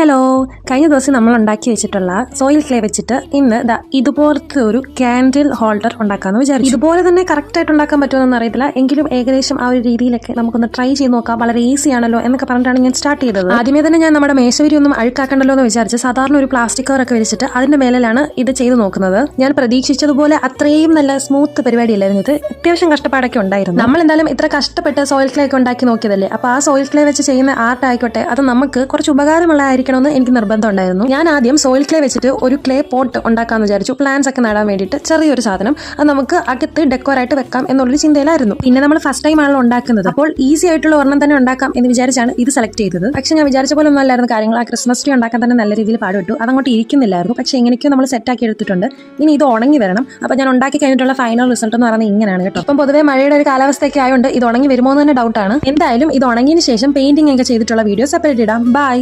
Hello കഴിഞ്ഞ ദിവസം നമ്മൾ ഉണ്ടാക്കി വെച്ചിട്ടുള്ള സോയിൽ ക്ലേ വെച്ചിട്ട് ഇന്ന് ഇതുപോലത്തെ ഒരു ക്യാൻഡിൽ ഹോൾഡർ ഉണ്ടാക്കാമെന്ന് വിചാരിച്ചു. ഇതുപോലെ തന്നെ കറക്റ്റ് ആയിട്ട് ഉണ്ടാക്കാൻ പറ്റുമെന്നൊന്നും അറിയത്തില്ല. എങ്കിലും ഏകദേശം ആ ഒരു രീതിയിലൊക്കെ നമുക്കൊന്ന് ട്രൈ ചെയ്ത് നോക്കാം. വളരെ ഈസി ആണല്ലോ എന്നൊക്കെ പറഞ്ഞിട്ടാണ് ഞാൻ സ്റ്റാർട്ട് ചെയ്തത്. ആദ്യമേ തന്നെ ഞാൻ നമ്മുടെ മേശവരി ഒന്നും അഴുക്കാക്കണ്ടല്ലോ എന്ന് വിചാരിച്ച് സാധാരണ ഒരു പ്ലാസ്റ്റിക് കവറൊക്കെ വെച്ചിട്ട് അതിന്റെ മേലിലാണ് ഇത് ചെയ്ത് നോക്കുന്നത്. ഞാൻ പ്രതീക്ഷിച്ചതുപോലെ അത്രയും നല്ല സ്മൂത്ത് പരിപാടി അല്ലായിരുന്നു ഇത്. അത്യാവശ്യം കഷ്ടപ്പാടൊക്കെ ഉണ്ടായിരുന്നു. നമ്മൾ എന്തായാലും ഇത്ര കഷ്ടപ്പെട്ട് സോയിൽ ക്ലേ ഒക്കെ ഉണ്ടാക്കി നോക്കിയതല്ലേ? അപ്പൊ ആ സോയിൽ ക്ലേ വെച്ച് ചെയ്യുന്ന ആർട്ട് ആയിക്കോട്ടെ അത് നമുക്ക് കുറച്ച് ഉപകാരമുള്ളതായിരിക്കണമെന്ന് എനിക്ക് നിർബന്ധമുണ്ടായിരുന്നു ഞാൻ ആദ്യം സോയിൽ ക്ലേ വെച്ചിട്ട് ഒരു ക്ലേ പോട്ട് ഉണ്ടാക്കാന്ന് വിചാരിച്ചു. പ്ലാന്റ്സ് ഒക്കെ നടാൻ വേണ്ടിയിട്ട് ചെറിയൊരു സാധനം. അത് നമുക്ക് അകത്ത് ഡെക്കോറായിട്ട് വെക്കാം എന്നുള്ളൊരു ചിന്തയിലായിരുന്നു. പിന്നെ നമ്മൾ ഫസ്റ്റ് ടൈം ആണല്ലോ ഉണ്ടാക്കുന്നത്. അപ്പോൾ ഈസി ആയിട്ടുള്ള ഒരെണ്ണം തന്നെ ഉണ്ടാക്കാം എന്ന് വിചാരിച്ചാണ് ഇത് സെലക്ട് ചെയ്തത്. പക്ഷെ ഞാൻ വിചാരിച്ച പോലെ ഒന്നും അല്ലായിരുന്നു. കാര്യങ്ങൾ ആ ക്രിസ്മസ് ട്രീ ഉണ്ടാക്കാൻ തന്നെ നല്ല രീതിയിൽ പാടുപെട്ടു. അതങ്ങോട്ട് ഇരിക്കുന്നില്ലായിരുന്നു. പക്ഷെ എങ്ങനെയൊക്കെയോ നമ്മൾ സെറ്റ് ആക്കി എടുത്തിട്ടുണ്ട്. ഇനി ഇത് ഉണങ്ങി വരണം. അപ്പോൾ ഞാൻ ഉണ്ടാക്കി കഴിഞ്ഞിട്ടുള്ള ഫൈനൽ റിസൾട്ട് എന്ന് പറയുന്നത് ഇങ്ങനെയാണ് കേട്ടോ. അപ്പം പൊതുവേ മഴയുടെ ഒരു കാലാവസ്ഥയൊക്കെ ആയതുകൊണ്ട് ഇത് ഉണങ്ങി വരുമോ എന്ന് തന്നെ ഡൗട്ടാണ് എന്തായാലും ഇത് ഉണങ്ങിയതിന് ശേഷം പെയിന്റിംഗ് ഒക്കെ ചെയ്തിട്ടുള്ള വീഡിയോ സെപ്പറേറ്റ് ഇടാം. ബൈ